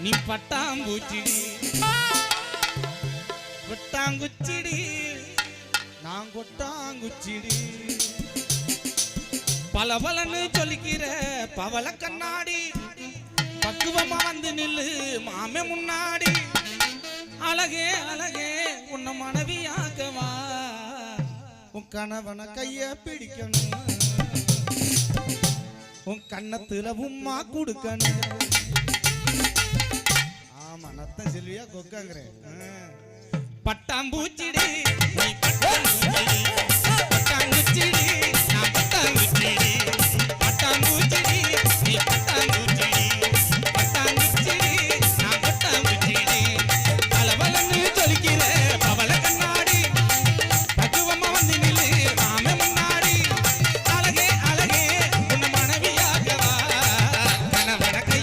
நீ பட்டாம்பூச்சிடி. கொட்டாங்குச்சிடி நான் கொட்டாங்குச்சிடி. பல பலன்னு சொல்லிக்கிற பவள கண்ணாடி. பக்குவமா வந்து நில்லு மாமே முன்னாடி. அழகே அழகே உன்னை மனைவியாக்கவா. உன் கணவனை கைய பிடிக்கணும். உன் கண்ணத்துல உம்மா கொடுக்கணும். ஆமா செல்வியா கொக்காங்கிறேன். பட்டாம்பூச்சிடி.